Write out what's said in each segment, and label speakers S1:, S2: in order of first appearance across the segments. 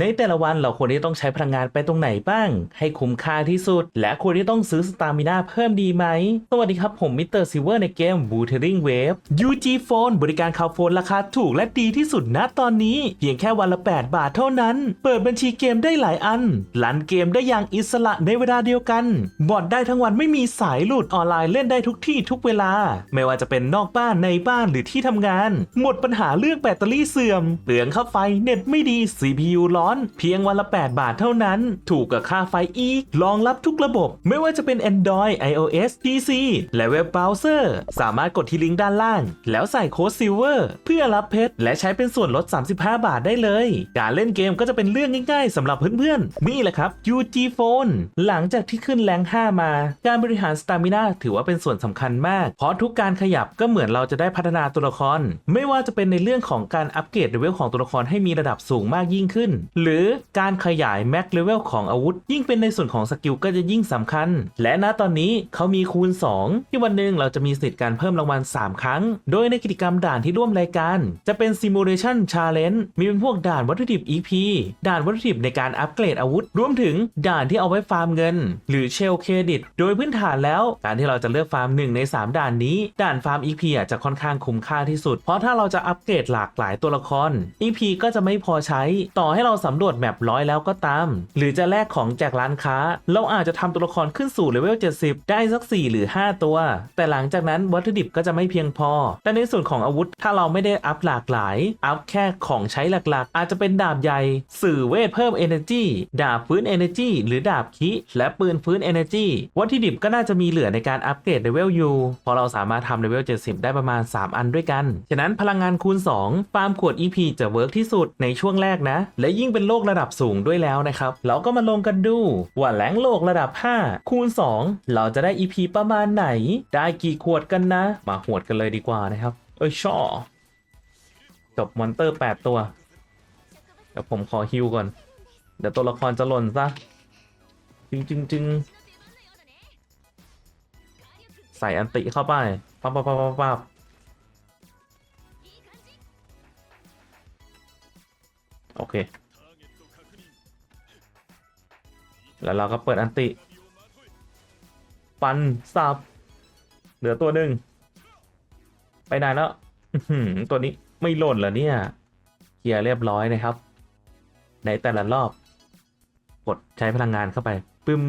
S1: ในแต่ละวันเราควรที่ต้องใช้พลังงานไปตรงไหนบ้าง ให้คุ้มค่าที่สุด และควรที่ต้องซื้อสตามิน่าเพิ่มดีไหม สวัสดีครับผมมิสเตอร์ซิเวอร์ในเกม b o o t e r i n g Wave UG Phone บริการข่าวโฟนราคาถูกและดีที่สุดณตอนนี้ เพียงแค่วันละ 8 บาทเท่านั้น เปิดบัญชีเกมได้หลายอันลันเกมได้อย่างอิสระในเวลาเดียวกัน บอดได้ทั้งวันไม่มีสายหลุดออนไลน์เล่นได้ทุกที่ทุกเวลา ไม่ว่าจะเป็นนอกบ้านในบ้านหรือที่ทำงาน หมดปัญหาเรื่องแบตเตอรี่เสื่อมเปลืองค่าไฟเน็ตไม่ดี CPU ร้อนเพียงวันละ 8 บาทเท่านั้น ถูกกับค่าไฟอีก รองรับทุกระบบ ไม่ว่าจะเป็น Android iOS PC และเว็บเบราว์เซอร์ สามารถกดที่ลิงก์ด้านล่าง แล้วใส่โค้ด Silver เพื่อรับเพชรและใช้เป็นส่วนลด 35 บาทได้เลย การเล่นเกมก็จะเป็นเรื่องง่ายๆสำหรับเพื่อนๆ นี่แหละครับ UG Phone หลังจากที่ขึ้นแรง5 มา การบริหารสตามิน่าถือว่าเป็นส่วนสำคัญมาก เพราะทุกการขยับก็เหมือนเราจะได้พัฒนาตัวละคร ไม่ว่าจะเป็นในเรื่องของการอัปเกรดเลเวลของตัวละครให้มีระดับสูงมากยิ่งขึ้นหรือการขยายแม็กเลเวลของอาวุธ ยิ่งเป็นในส่วนของสกิลก็จะยิ่งสำคัญ และณตอนนี้เขามีคูณ 2 ที่วันหนึ่งเราจะมีสิทธิ์การเพิ่มรางวัล 3 ครั้ง โดยในกิจกรรมด่านที่ร่วมรายการ จะเป็น Simulation Challenge มีเป็นพวกด่านวัตถุดิบ EP ด่านวัตถุดิบในการอัปเกรดอาวุธ รวมถึงด่านที่เอาไว้ฟาร์มเงิน หรือเชลเครดิต โดยพื้นฐานแล้ว การที่เราจะเลือกฟาร์ม 1 ใน 3 ด่านนี้ ด่านฟาร์ม EP อะจะค่อนข้างคุ้มค่าที่สุด เพราะถ้าเราจะอัปเกรดหลากหลายตัวละคร EP ก็จะไม่พอใช้ต่อให้เราสำรวจแมปร้อยแล้วก็ตาม หรือจะแลกของจากร้านค้า เราอาจจะทำตัวละครขึ้นสู่เลเวล 70 ได้สัก 4 หรือ 5 ตัว แต่หลังจากนั้นวัตถุดิบก็จะไม่เพียงพอ แต่ในส่วนของอาวุธถ้าเราไม่ได้อัพหลากหลาย อัพแค่ของใช้หลักๆ อาจจะเป็นดาบใหญ่ สื่อเวทเพิ่ม Energy ดาบฟื้น Energy หรือดาบคิ และปืนฟื้น Energy วัตถุดิบก็น่าจะมีเหลือในการอัปเกรดเลเวลอยู่เพราะเราสามารถทำเลเวล 70 ได้ประมาณ 3 อันด้วยกัน ฉะนั้นพลังงานคูณ 2 ฟาร์มขวด EP จะเวิร์กที่สุดในช่วงแรกนะ และยิ่งเป็นโลกระดับสูงด้วยแล้วนะครับ เราก็มาลงกันดู ว่าแหลงโลกระดับ 5 คูณ 2 เราจะได้ EP ประมาณไหน ได้กี่ขวดกันนะ มาหวดกันเลยดีกว่านะครับ เอ้ยช่อจบมอนเตอร์ 8 ตัว เดี๋ยวผมขอฮิวก่อน เดี๋ยวตัวละครจะหล่นซะจึงจึงจึงใส่อันติเข้าไปปั๊บปั๊บปั๊บปั๊บปั๊บโอเค แล้วเราก็เปิดอันติ ปันสับ เหลือตัวหนึ่ง ไปไหนแล้วตัวนี้ไม่หล่นเหรอเนี่ยเคลียร์เรียบร้อยนะครับ ในแต่ละรอบ กดใช้พลังงานเข้าไป ปึ้ม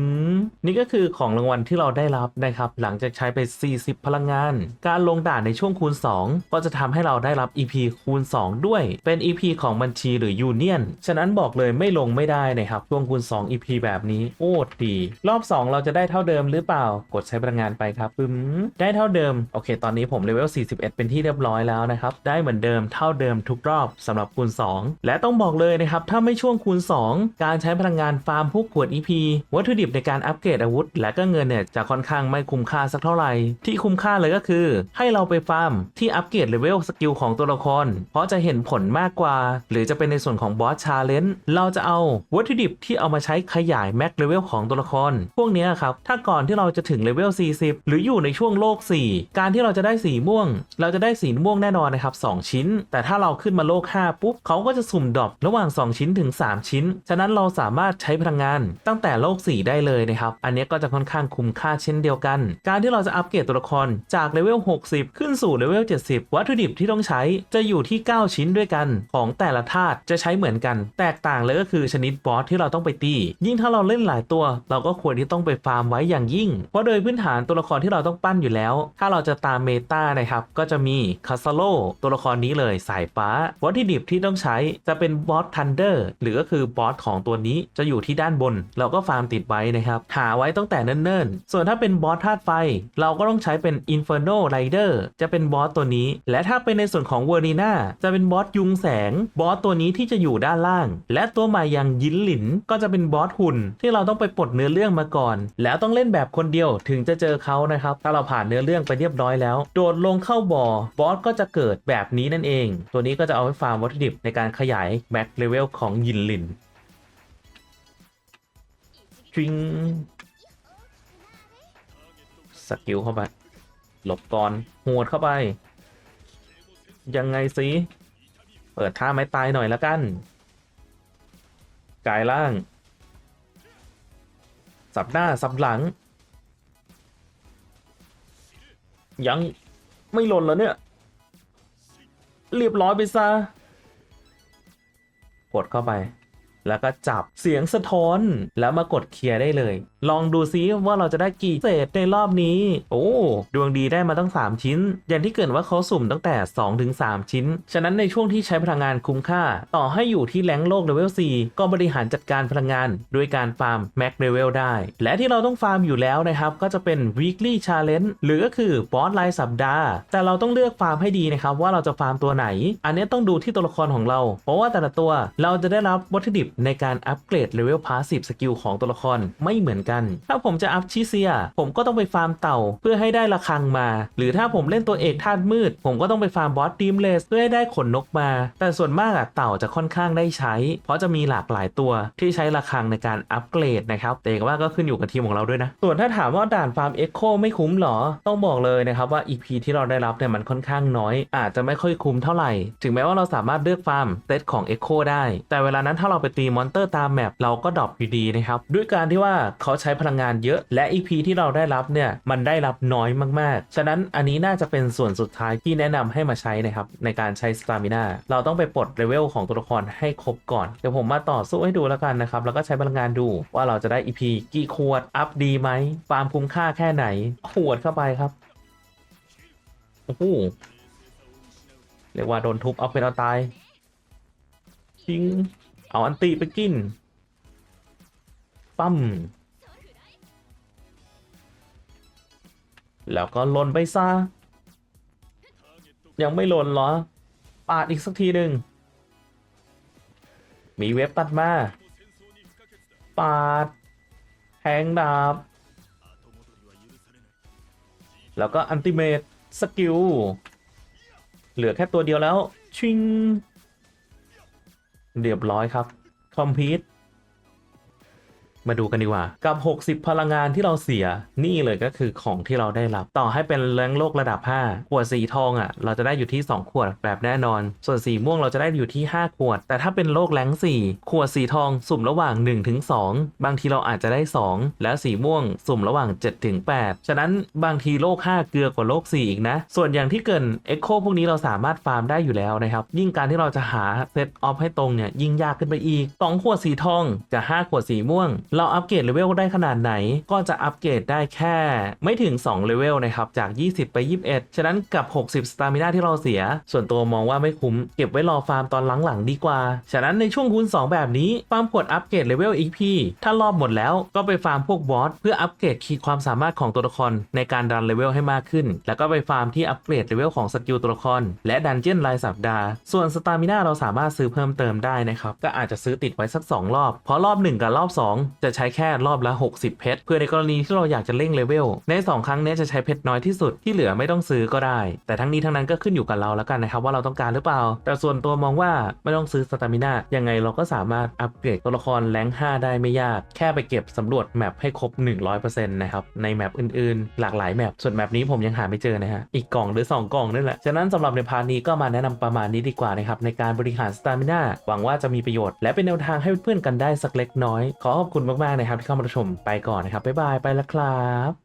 S1: นี่ก็คือของรางวัลที่เราได้รับนะครับ หลังจากใช้ไป 40 พลังงาน การลงด่านในช่วงคูณ 2 ก็จะทำให้เราได้รับ EP คูณ 2 ด้วย เป็น EP ของบัญชีหรือยูเนียนฉะนั้นบอกเลยไม่ลงไม่ได้นะครับ ช่วงคูณ 2 EP แบบนี้โอ้ดี รอบ 2 เราจะได้เท่าเดิมหรือเปล่า กดใช้พลังงานไปครับปึ้มได้เท่าเดิม โอเค ตอนนี้ผมเลเวล 41 เป็นที่เรียบร้อยแล้วนะครับ ได้เหมือนเดิมเท่าเดิมทุกรอบสำหรับคูณ 2 และต้องบอกเลยนะครับ ถ้าไม่ช่วงคูณ 2 การใช้พลังงานฟาร์มพวกขวด EP วัตถุดิบในการอัปเกรดอาวุธ และก็เงินเนี่ยจะค่อนข้างไม่คุ้มค่าสักเท่าไหร่ ที่คุ้มค่าเลยก็คือ ให้เราไปฟาร์มที่อัปเกรดเลเวลสกิลของตัวละคร เพราะจะเห็นผลมากกว่า หรือจะเป็นในส่วนของบอสชาเลนจ์เราจะเอาวัตถุดิบที่เอามาใช้ขยายแม็กเลเวลของตัวละคร พวกนี้ครับ ถ้าก่อนที่เราจะถึงเลเวล 40 หรืออยู่ในช่วงโลก 4 การที่เราจะได้สีม่วง เราจะได้สีม่วงแน่นอนนะครับ 2 ชิ้น แต่ถ้าเราขึ้นมาโลก 5 ปุ๊บเขาก็จะสุ่มดรอประหว่าง 2 ชิ้นถึง 3 ชิ้น ฉะนั้นเราสามารถใช้พลังงานตั้งแต่โลก 4ได้เลยนะครับ อันนี้ก็จะค่อนข้างคุ้มค่าเช่นเดียวกัน การที่เราจะอัปเกรดตัวละครจากเลเวล 60 ขึ้นสู่เลเวล 70 วัตถุดิบที่ต้องใช้จะอยู่ที่ 9 ชิ้นด้วยกันของแต่ละธาตุจะใช้เหมือนกัน แตกต่างเลยก็คือชนิดบอสที่เราต้องไปตี ยิ่งถ้าเราเล่นหลายตัว เราก็ควรที่ต้องไปฟาร์มไว้อย่างยิ่ง เพราะโดยพื้นฐานตัวละครที่เราต้องปั้นอยู่แล้ว ถ้าเราจะตามเมตานะครับก็จะมีคาซาโลตัวละครนี้เลยสายฟ้า วัตถุดิบที่ต้องใช้จะเป็นบอสทันเดอร์หรือก็คือบอสของตัวนี้จะอยู่ที่ด้านบน เราก็ฟาร์มติดไว้นะครับ หาไว้ตั้งแต่เนิ่นๆ ส่วนถ้าเป็นบอสธาตุไฟ เราก็ต้องใช้เป็น Inferno Rider จะเป็นบอสตัวนี้ และถ้าเป็นในส่วนของเวอร์นีนาจะเป็นบอสยุงแสง บอสตัวนี้ที่จะอยู่ด้านล่าง และตัวใหม่อย่างยินหลินก็จะเป็นบอสหุ่น ที่เราต้องไปปลดเนื้อเรื่องมาก่อน แล้วต้องเล่นแบบคนเดียวถึงจะเจอเขานะครับ ถ้าเราผ่านเนื้อเรื่องไปเรียบร้อยแล้ว โดดลงเข้าบ่อบอสก็จะเกิดแบบนี้นั่นเอง ตัวนี้ก็จะเอาไว้ฟาร์มวัตถุดิบในการขยายแม็กเลเวลของยินหลิน จิงสกิลเข้าไป หลบก่อนหวดเข้าไป ยังไงสิเปิดท่าไม้ตายหน่อยละกันกายล่าง สับหน้า สับหลัง ยังไม่หล่นแล้วเนี่ย เรียบร้อยไปซะกดเข้าไป แล้วก็จับเสียงสะท้อน แล้วมากดเคลียร์ได้เลย ลองดูซิว่าเราจะได้กี่เศษในรอบนี้ โอ้ ดวงดีได้มาตั้ง 3 ชิ้น อย่างที่เกิดว่าเขาสุ่มตั้งแต่ 2-3 ชิ้น ฉะนั้นในช่วงที่ใช้พลังงานคุ้มค่า ต่อให้อยู่ที่แรงโลกเลเวล4ก็บริหารจัดการพลังงานด้วยการฟาร์มแม็กเลเวลได้ และที่เราต้องฟาร์มอยู่แล้วนะครับ ก็จะเป็น weekly challenge หรือก็คือบอสรายสัปดาห์ แต่เราต้องเลือกฟาร์มให้ดีนะครับว่าเราจะฟาร์มตัวไหน อันนี้ต้องดูที่ตัวละครของเรา เพราะว่าแต่ละตัวเราจะได้รับวัตถุดิบในการอัปเกรดเลเวลพาสซีฟสกิลของตัวละครไม่เหมือนกัน ถ้าผมจะอัพชิเซีย ผมก็ต้องไปฟาร์มเต่าเพื่อให้ได้ระฆังมา หรือถ้าผมเล่นตัวเอกธาตุมืด ผมก็ต้องไปฟาร์มบอสดีมเลสเพื่อให้ได้ขนนกมา แต่ส่วนมากอะเต่าจะค่อนข้างได้ใช้ เพราะจะมีหลากหลายตัวที่ใช้ระฆังในการอัปเกรดนะครับแต่ว่าก็ขึ้นอยู่กับทีมของเราด้วยนะ ส่วนถ้าถามว่าด่านฟาร์มเอ็กโคไม่คุ้มหรอ ต้องบอกเลยนะครับว่า EP ที่เราได้รับเนี่ยมันค่อนข้างน้อย อาจจะไม่ค่อยคุ้มเท่าไหร่ ถึงแม้ว่าเราสามารถเลือกฟาร์มเซตของ Echo ได้ แต่เวลานั้นถ้าเราไปตีมอนเตอร์ตามแมปเราก็ดรอปอยู่ดีนะครับ ด้วยการที่ว่าเขาใช้พลังงานเยอะ และ EP ที่เราได้รับเนี่ย มันได้รับน้อยมากๆ ฉะนั้นอันนี้น่าจะเป็นส่วนสุดท้ายที่แนะนำให้มาใช้นะครับ ในการใช้สตามินาเราต้องไปปลดเลเวลของตัวละครให้ครบก่อน เดี๋ยวผมมาต่อสู้ให้ดูแล้วกันนะครับ แล้วก็ใช้พลังงานดูว่าเราจะได้ EP กี่ขวด อัพดีไหมฟาร์มคุ้มค่าแค่ไหน ขวดเข้าไปครับโอ้โหเรียกว่าโดนทุบเอาเป็นเอาตายชิง เอาอันตีไปกิน ปั้ม แล้วก็ลนไปซะ ยังไม่ลนเหรอ ปาดอีกสักทีหนึ่ง มีเว็บตัดมา ปาด แทงดาบ แล้วก็อันติเมตสกิล เหลือแค่ตัวเดียวแล้ว ชิง เรียบร้อยครับ คอมพิว มาดูกันดีกว่า กับ 60 พลังงานที่เราเสียนี่เลยก็คือของที่เราได้รับ ต่อให้เป็นแรงโลกระดับ 5 ขวดสีทองอะ เราจะได้อยู่ที่ 2 ขวดแบบแน่นอน ส่วนสีม่วงเราจะได้อยู่ที่ 5 ขวด แต่ถ้าเป็นโลกแรง4 ขวดสีทองสุ่มระหว่าง1ถึง2บางทีเราอาจจะได้ 2 และสีม่วงสุ่มระหว่าง7ถึง8ฉะนั้นบางทีโลก 5 เกลือกว่าโลก 4 อีกนะ ส่วนอย่างที่เกิน Echo พวกนี้เราสามารถฟาร์มได้อยู่แล้วนะครับ ยิ่งการที่เราจะหาเซตออฟให้ตรงเนี่ยยิ่งยากขึ้นไปอีก 2 ขวดสีทองกับ5ขวดสีม่วงเราอัปเกรดเลเวลได้ขนาดไหน ก็จะอัปเกรดได้แค่ไม่ถึง2เลเวลนะครับ จาก 20 ไป 21 ฉะนั้นกับ 60 สตามินาที่เราเสีย ส่วนตัวมองว่าไม่คุ้ม เก็บไว้รอฟาร์มตอนหลังๆดีกว่า ฉะนั้นในช่วงคูณ2 แบบนี้ ฟาร์มกดอัปเกรดเลเวล EP ถ้ารอบหมดแล้วก็ไปฟาร์มพวกบอสเพื่ออัปเกรดขีดความสามารถของตัวละครในการดันเลเวลให้มากขึ้น แล้วก็ไปฟาร์มที่อัปเกรดเลเวลของสกิลตัวละครและดันเจี้ยนรายสัปดาห์ ส่วนสตามินาเราสามารถซื้อเพิ่มเติมได้นะครับก็อาจจะซื้อติดไว้สัก 2 รอบ เพราะรอบ 1 กับรอบ 2จะใช้แค่รอบละ 60 เพชรเพื่อในกรณีที่เราอยากจะเร่งเลเวลใน 2 ครั้งนี้จะใช้เพชรน้อยที่สุดที่เหลือไม่ต้องซื้อก็ได้ แต่ทั้งนี้ทั้งนั้นก็ขึ้นอยู่กับเราแล้วกันนะครับว่าเราต้องการหรือเปล่า แต่ส่วนตัวมองว่าไม่ต้องซื้อสตามินายังไงเราก็สามารถอัปเกรดตัวละครแรง5ได้ไม่ยาก แค่ไปเก็บสำรวจแมปให้ครบ 100%นะครับในแมปอื่นๆ หลากหลายแมปส่วนแมปนี้ผมยังหาไม่เจอนะฮะอีกกล่องหรือ 2 กล่องนั่นแหละฉะนั้นสำหรับในพาร์ทนี้ก็มาแนะนำประมาณนี้ดีกว่านะครับในการบริหารสตามินาหวังว่าจะมีประโยชน์และเป็นแนวทางให้เพื่อนๆกันได้สักเล็กน้อยขอขอบคุณมากๆนะครับที่เข้ามาชมไปก่อนนะครับบ๊ายบายไปแล้วครับ